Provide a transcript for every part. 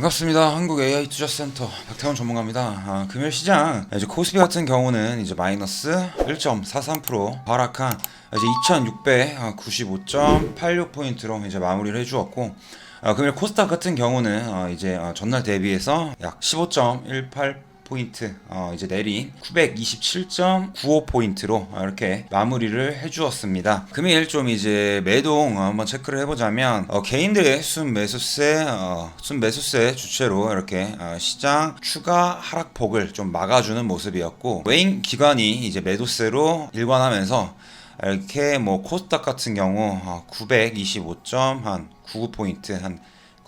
반갑습니다. 한국 AI 투자센터 박태원 전문가입니다. 아, 금요일 시장 이제 코스피 같은 경우는 이제 마이너스 1.43% 하락한 이제 2,695.86 포인트로 이제 마무리를 해주었고 아, 금요일 코스닥 같은 경우는 어, 이제 어, 전날 대비해서 약 15.18 포인트 어, 이제 내린 927.95 포인트로 이렇게 마무리를 해주었습니다. 금일 좀 이제 매동 어, 한번 체크를 해보자면 어, 개인들의 순 매수세 어, 순 매수세 주체로 이렇게 어, 시장 추가 하락폭을 좀 막아주는 모습이었고 외인 기관이 이제 매도세로 일관하면서 이렇게 뭐 코스닥 같은 경우 어, 925.99포인트 한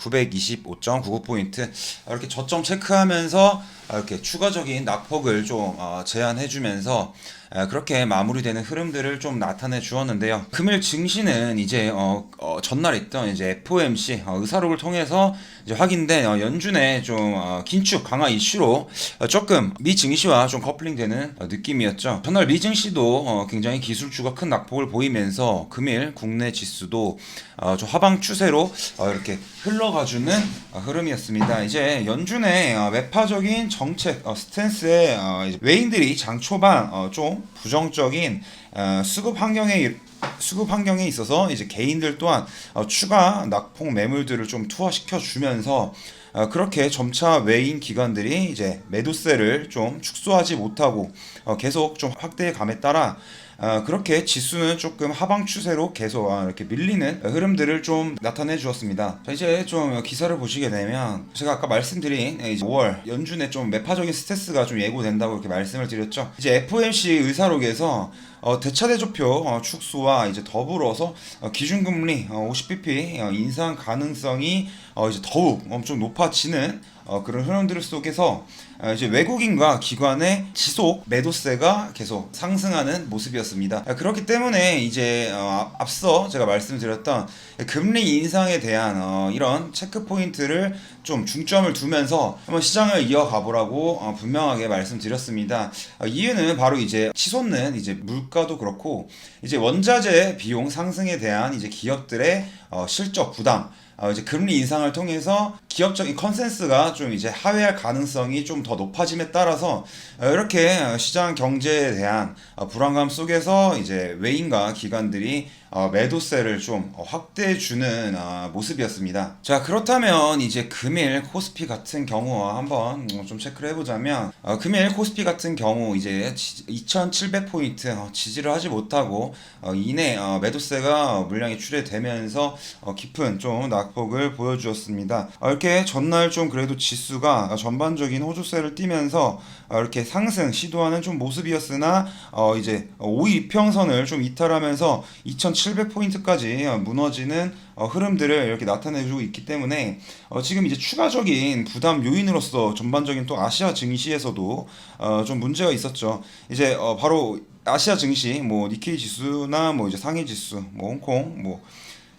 925.99포인트 이렇게 저점 체크하면서 이렇게 추가적인 낙폭을 좀 어, 제한해주면서 에, 그렇게 마무리되는 흐름들을 좀 나타내 주었는데요. 금일 증시는 이제 어, 어, 전날 있던 이제 FOMC 어, 의사록을 통해서 이제 확인된 어, 연준의 좀 어, 긴축 강화 이슈로 어, 조금 미 증시와 좀 커플링되는 어, 느낌이었죠. 전날 미 증시도 어, 굉장히 기술주가 큰 낙폭을 보이면서 금일 국내 지수도 어, 좀 하방 추세로 어, 이렇게 흘러가주는 어, 흐름이었습니다. 이제 연준의 어, 매파적인 정책 어, 스탠스에 어, 외인들이 장 초반 어, 좀 부정적인 어, 수급 환경에 수급 환경에 있어서 이제 개인들 또한 어, 추가 낙폭 매물들을 좀 투하시켜 주면서 어, 그렇게 점차 외인 기관들이 이제 매도세를 좀 축소하지 못하고 어, 계속 좀 확대해 감에 따라 어, 그렇게 지수는 조금 하방 추세로 계속 아, 이렇게 밀리는 흐름들을 좀 나타내 주었습니다. 자, 이제 좀 기사를 보시게 되면 제가 아까 말씀드린 이제 5월 연준의 좀 매파적인 스트레스가 좀 예고된다고 이렇게 말씀을 드렸죠. 이제 FOMC 의사록에서 어, 대차대조표 어, 축소와 이제 더불어서 어, 기준금리 어, 50bp 어, 인상 가능성이 어, 이제 더욱 엄청 높아지는 어, 그런 흐름들 속에서 어, 이제 외국인과 기관의 지속 매도세가 계속 상승하는 모습이었습니다. 아, 그렇기 때문에 이제 어, 앞- 앞서 제가 말씀드렸던 금리 인상에 대한 어, 이런 체크 포인트를 좀 중점을 두면서 한번 시장을 이어가 보라고 어, 분명하게 말씀드렸습니다. 어, 이유는 바로 이제 치솟는 이제 물가도 그렇고 이제 원자재 비용 상승에 대한 이제 기업들의 어, 실적 부담 어, 이제 금리 인상을 통해서 기업적인 컨센스가 좀 이제 하회할 가능성이 좀 더 높아짐에 따라서 어, 이렇게 어, 시장 경제에 대한 어, 불안감 속에서 이제 외인과 기관들이 어, 매도세를 좀 어, 확대해 주는 어, 모습이었습니다. 자 그렇다면 이제 금일 코스피 같은 경우 한번 어, 좀 체크를 해보자면 어, 금일 코스피 같은 경우 이제 2,700포인트 지지를 하지 못하고 어, 이내 어, 매도세가 어, 물량이 출회되면서 어, 깊은 좀 낙폭을 보여주었습니다. 어, 이렇게 전날 좀 그래도 지수가 어, 전반적인 호조세를 띠면서 어, 이렇게 상승 시도하는 좀 모습이었으나 어, 이제 5일 이평선을 좀 이탈하면서 2,700 포인트까지 무너지는 어, 흐름들을 이렇게 나타내주고 있기 때문에 어, 지금 이제 추가적인 부담 요인으로서 전반적인 또 아시아 증시에서도 어, 좀 문제가 있었죠. 이제 어, 바로 아시아 증시 뭐 니케이 지수나 뭐 이제 상해 지수 뭐 홍콩 뭐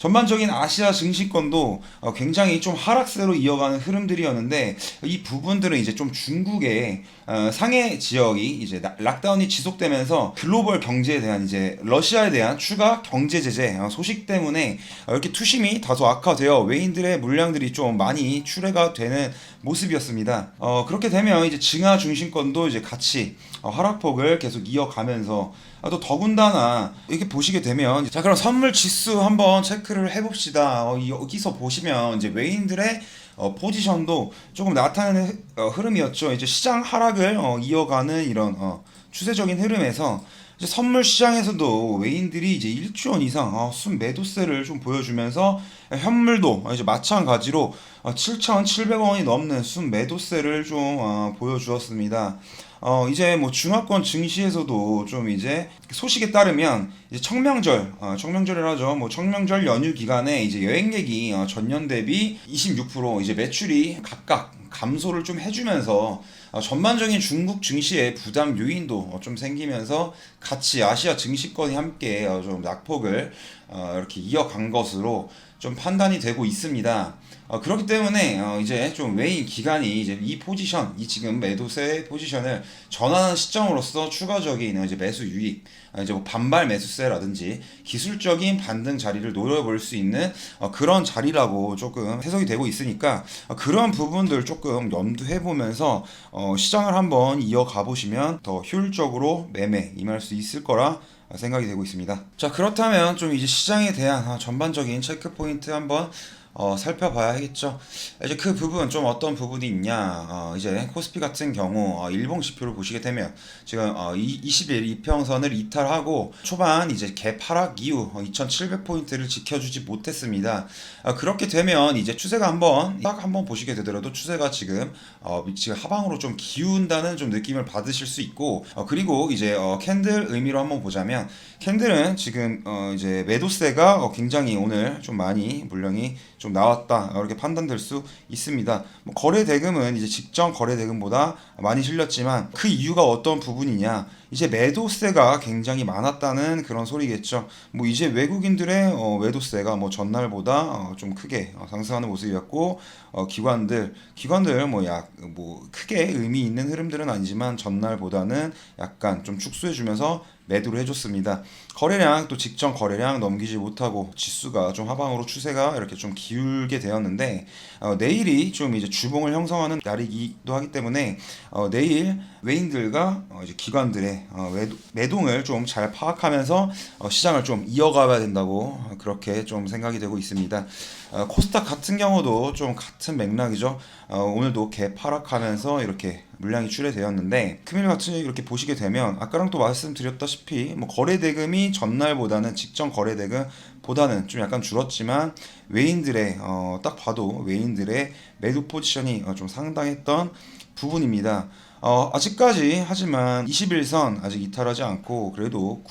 전반적인 아시아 증시권도 어, 굉장히 좀 하락세로 이어가는 흐름들이었는데 이 부분들은 이제 좀 중국의 어, 상해 지역이 이제 나- 락다운이 지속되면서 글로벌 경제에 대한 이제 러시아에 대한 추가 경제 제재 어, 소식 때문에 어, 이렇게 투심이 다소 악화되어 외인들의 물량들이 좀 많이 출회가 되는 모습이었습니다. 어, 그렇게 되면 이제 증하 중심권도 이제 같이 어, 하락폭을 계속 이어가면서 아, 또 더군다나 이렇게 보시게 되면 자 그럼 선물 지수 한번 체크를 해봅시다. 어, 이- 여기서 보시면 이제 외인들의 어, 포지션도 조금 나타나는 흐- 어, 흐름이었죠. 이제 시장 하락을 어, 이어가는 이런 어, 추세적인 흐름에서 이제 선물 시장에서도 외인들이 이제 1조 원 이상 어, 순 매도세를 좀 보여주면서 현물도 이제 마찬가지로 어, 7,700원이 넘는 순 매도세를 좀 어, 보여주었습니다. 어 이제 뭐 중화권 증시에서도 좀 이제 소식에 따르면 이제 청명절 어, 청명절이라죠. 뭐 청명절 연휴 기간에 이제 여행객이 어, 전년 대비 26% 이제 매출이 각각 감소를 좀 해주면서 어, 전반적인 중국 증시의 부담 요인도 어, 좀 생기면서 같이 아시아 증시권이 함께 어, 좀 낙폭을 어, 이렇게 이어간 것으로 좀 판단이 되고 있습니다. 어, 그렇기 때문에 어, 이제 좀 외인 기간이 이제 이 포지션, 이 지금 매도세 포지션을 전환하는 시점으로서 추가적인 이제 매수 유익, 어, 이제 뭐 반발 매수세라든지 기술적인 반등 자리를 노려볼 수 있는 어, 그런 자리라고 조금 해석이 되고 있으니까 어, 그런 부분들 조금 염두해 보면서 어, 시장을 한번 이어가 보시면 더 효율적으로 매매 임할 수 있을 거라 생각이 되고 있습니다. 자 그렇다면 좀 이제 시장에 대한 어, 전반적인 체크 포인트 한번 어, 살펴봐야겠죠. 이제 그 부분 좀 어떤 부분이 있냐. 어, 이제 코스피 같은 경우 어, 일봉 지표를 보시게 되면 지금 어, 20일 이평선을 이탈하고 초반 이제 개파락 이후 어, 2,700 포인트를 지켜주지 못했습니다. 어, 그렇게 되면 이제 추세가 한번 딱 한번 보시게 되더라도 추세가 지금 어, 지금 하방으로 좀 기운다는 좀 느낌을 받으실 수 있고 어, 그리고 이제 어, 캔들 의미로 한번 보자면 캔들은 지금 어, 이제 매도세가 어, 굉장히 오늘 좀 많이 물량이 좀 나왔다 이렇게 판단될 수 있습니다. 뭐 거래 대금은 이제 직전 거래 대금보다 많이 실렸지만 그 이유가 어떤 부분이냐? 이제 매도세가 굉장히 많았다는 그런 소리겠죠. 뭐 이제 외국인들의 어, 매도세가 뭐 전날보다 어, 좀 크게 어, 상승하는 모습이었고 어, 기관들 기관들 뭐약뭐 크게 의미 있는 흐름들은 아니지만 전날보다는 약간 좀 축소해주면서 매도를 해줬습니다. 거래량 또 직전 거래량 넘기지 못하고 지수가 좀 하방으로 추세가 이렇게 좀 기울게 되었는데 어, 내일이 좀 이제 주봉을 형성하는 날이기도 하기 때문에 어, 내일 외인들과 어, 이제 기관들의 어, 매도, 매동을 좀 잘 파악하면서 어, 시장을 좀 이어가야 된다고 어, 그렇게 좀 생각이 되고 있습니다. 어, 코스닥 같은 경우도 좀 같은 맥락이죠. 어, 오늘도 개 파락하면서 이렇게 물량이 출회되었는데 금일 같은 이렇게 보시게 되면 아까랑 또 말씀드렸다시피 뭐 거래 대금이 전날보다는 직전 거래 대금 보다는 좀 약간 줄었지만 외인들의 어, 딱 봐도 외인들의 매도 포지션이 어, 좀 상당했던 부분입니다. 어, 아직까지 하지만 21선 아직 이탈하지 않고 그래도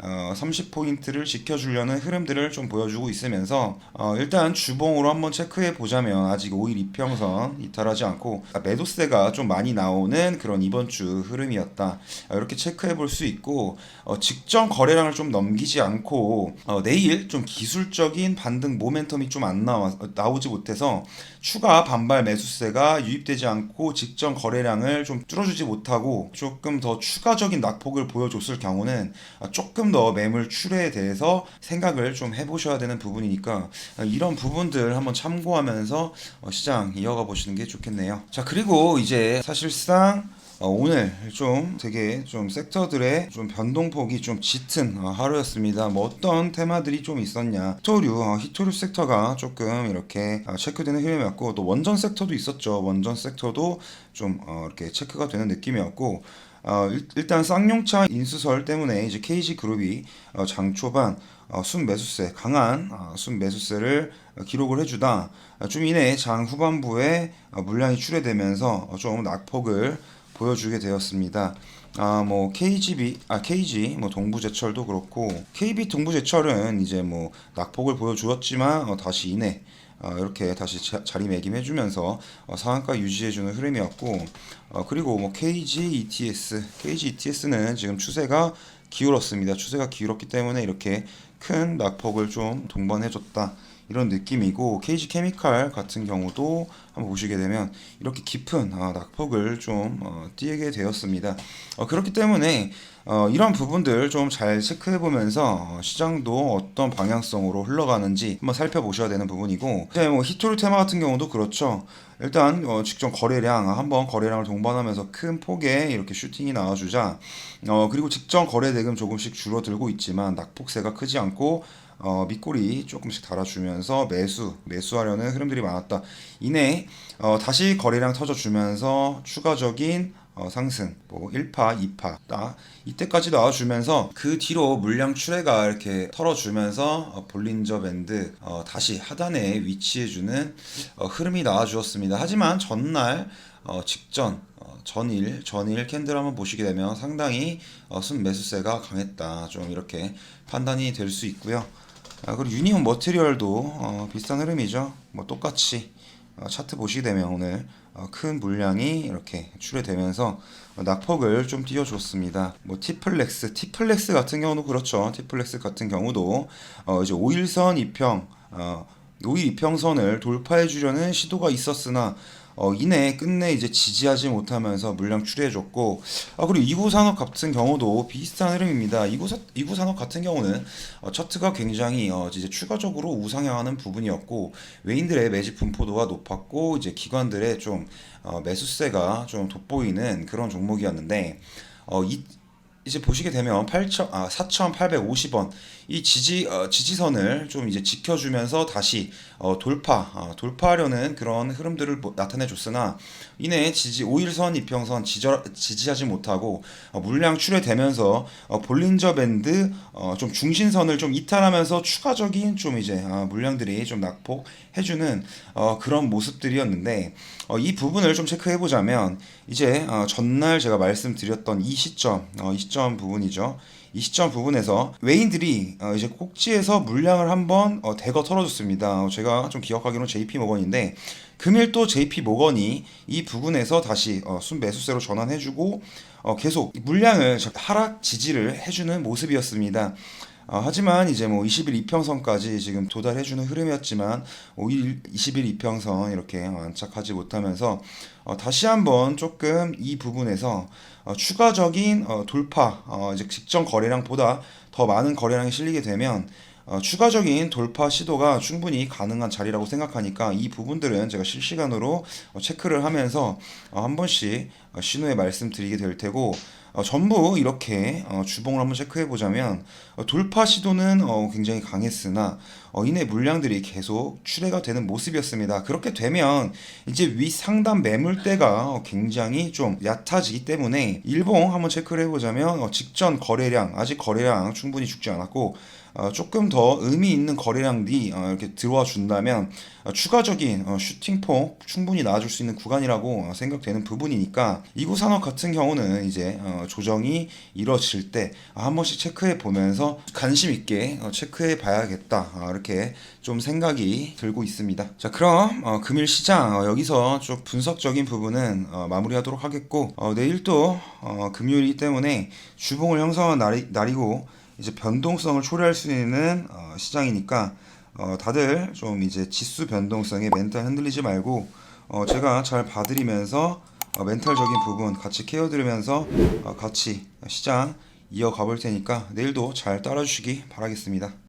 930포인트를 지켜주려는 흐름들을 좀 보여주고 있으면서 어, 일단 주봉으로 한번 체크해 보자면 아직 5일 이평선 이탈하지 않고 매도세가 좀 많이 나오는 그런 이번 주 흐름이었다. 어, 이렇게 체크해 볼 수 있고 어, 직전 거래량을 좀 넘기지 않고 어, 내일 좀 기술적인 반등 모멘텀이 좀안 어, 나오지 못해서 추가 반발 매수세가 유입되지 않고 직전 거래량을 좀 뚫어주지 못하고 조금 더 추가적인 낙폭을 보여줬을 경우는 어, 조금 더 매물 출회에 대해서 생각을 좀 해보셔야 되는 부분이니까 어, 이런 부분들 한번 참고하면서 어, 시장 이어가 보시는 게 좋겠네요. 자 그리고 이제 사실상 어, 오늘 좀 되게 좀 섹터들의 좀 변동폭이 좀 짙은 어, 하루였습니다. 뭐 어떤 테마들이 좀 있었냐. 히토류, 어, 히토류 섹터가 조금 이렇게 어, 체크되는 흐름이었고 또 원전 섹터도 있었죠. 원전 섹터도 좀 어, 이렇게 체크가 되는 느낌이었고 어, 일- 일단 쌍용차 인수설 때문에 이제 KG 그룹이 어, 장 초반 어, 순 매수세 강한 어, 순 매수세를 어, 기록을 해주다 어, 좀 이내 장 후반부에 어, 물량이 출회되면서 어, 좀 낙폭을 보여주게 되었습니다. 아, 뭐 KGB, 아 KG, 뭐 동부제철도 그렇고 KB 동부제철은 이제 뭐 낙폭을 보여주었지만 어, 다시 이내 어, 이렇게 다시 자, 자리매김해주면서 어, 상한가 유지해주는 흐름이었고 어, 그리고 뭐 KG ETS, KG ETS는 지금 추세가 기울었습니다. 추세가 기울었기 때문에 이렇게 큰 낙폭을 좀 동반해줬다. 이런 느낌이고 KG 케미칼 같은 경우도 한번 보시게 되면 이렇게 깊은 아, 낙폭을 좀 어, 띄게 되었습니다. 어, 그렇기 때문에 어, 이런 부분들 좀 잘 체크해 보면서 어, 시장도 어떤 방향성으로 흘러가는지 한번 살펴보셔야 되는 부분이고 이제 뭐 히토리 테마 같은 경우도 그렇죠. 일단 어, 직전 거래량 한번 거래량을 동반하면서 큰 폭의 이렇게 슈팅이 나와주자 어, 그리고 직전 거래 대금 조금씩 줄어들고 있지만 낙폭세가 크지 않고 어, 밑꼬리 조금씩 달아주면서 매수, 매수하려는 흐름들이 많았다. 이내 어, 다시 거래량 터져주면서 추가적인 어, 상승, 뭐 1파, 2파, 딱 이때까지 나와주면서 그 뒤로 물량 출회가 이렇게 털어주면서 어, 볼린저 밴드 어, 다시 하단에 위치해주는 어, 흐름이 나와주었습니다. 하지만 전날 어, 직전 어, 전일 전일 캔들 한번 보시게 되면 상당히 어, 순 매수세가 강했다. 좀 이렇게 판단이 될 수 있고요. 아, 그리고 유니온 머티리얼도 어, 비슷한 흐름이죠. 뭐 똑같이 어, 차트 보시게 되면 오늘 어, 큰 물량이 이렇게 출회되면서 어, 낙폭을 좀 띄워줬습니다. 뭐 티플렉스, 티플렉스 같은 경우도 그렇죠. 티플렉스 같은 경우도 어, 이제 5일선 이평 어, 노이 이평선을 돌파해 주려는 시도가 있었으나 어, 이내 끝내 이제 지지하지 못하면서 물량 출회해줬고 아 그리고 이구 산업 같은 경우도 비슷한 흐름입니다. 이구 사, 이구 산업 같은 경우는 어, 차트가 굉장히 어, 이제 추가적으로 우상향하는 부분이었고 외인들의 매집 분포도가 높았고 이제 기관들의 좀 어, 매수세가 좀 돋보이는 그런 종목이었는데 어, 이 이제 보시게 되면 8천 아 4,850원. 이 지지 어, 지지선을 좀 이제 지켜주면서 다시 어, 돌파 어, 돌파하려는 그런 흐름들을 보- 나타내 줬으나 이내 지지 5일선 이평선 지저, 지지하지 못하고 어, 물량 출회되면서 어, 볼린저 밴드 어, 좀 중심선을 좀 이탈하면서 추가적인 좀 이제 아, 물량들이 좀 낙폭해주는 어, 그런 모습들이었는데 어, 이 부분을 좀 체크해 보자면 이제 어, 전날 제가 말씀드렸던 이 시점 어, 이 시점 부분이죠. 이 시점 부분에서 외인들이 어, 이제 꼭지에서 물량을 한번 어, 대거 털어줬습니다. 어, 제가 좀 기억하기로는 JP 모건인데 금일 또 JP 모건이 이 부분에서 다시 어, 순 매수세로 전환해주고 어, 계속 물량을 하락 지지를 해주는 모습이었습니다. 어, 하지만 이제 뭐 20일 이평선까지 지금 도달해주는 흐름이었지만 5일 20일 이평선 이렇게 안착하지 못하면서 어, 다시 한번 조금 이 부분에서 어, 추가적인 어, 돌파 어, 이제 직전 거래량보다 더 많은 거래량이 실리게 되면 어, 추가적인 돌파 시도가 충분히 가능한 자리라고 생각하니까 이 부분들은 제가 실시간으로 어, 체크를 하면서 어, 한 번씩 어, 신호에 말씀드리게 될 테고 어, 전부 이렇게 어, 주봉을 한번 체크해 보자면 어, 돌파 시도는 어, 굉장히 강했으나 어, 이내 물량들이 계속 출회가 되는 모습이었습니다. 그렇게 되면 이제 위 상단 매물대가 어, 굉장히 좀 얕아지기 때문에 일봉 한번 체크를 해보자면 어, 직전 거래량 아직 거래량 충분히 죽지 않았고 어, 조금 더 의미 있는 거래량이 어, 이렇게 들어와 준다면 어, 추가적인 어, 슈팅폭 충분히 나와줄 수 있는 구간이라고 어, 생각되는 부분이니까 이구 산업 같은 경우는 이제 어, 조정이 이뤄질 때 아, 한 번씩 체크해 보면서 관심 있게 어, 체크해 봐야겠다 아, 이렇게 좀 생각이 들고 있습니다. 자 그럼 어, 금일 시장 어, 여기서 좀 분석적인 부분은 어, 마무리하도록 하겠고 어, 내일 또 어, 금요일이기 때문에 주봉을 형성한 날이, 날이고 이제 변동성을 초래할 수 있는 어, 시장이니까 어, 다들 좀 이제 지수 변동성에 멘탈 흔들리지 말고 어, 제가 잘 봐드리면서 어, 멘탈적인 부분 같이 케어드리면서 어, 같이 시장 이어가 볼 테니까 내일도 잘 따라주시기 바라겠습니다.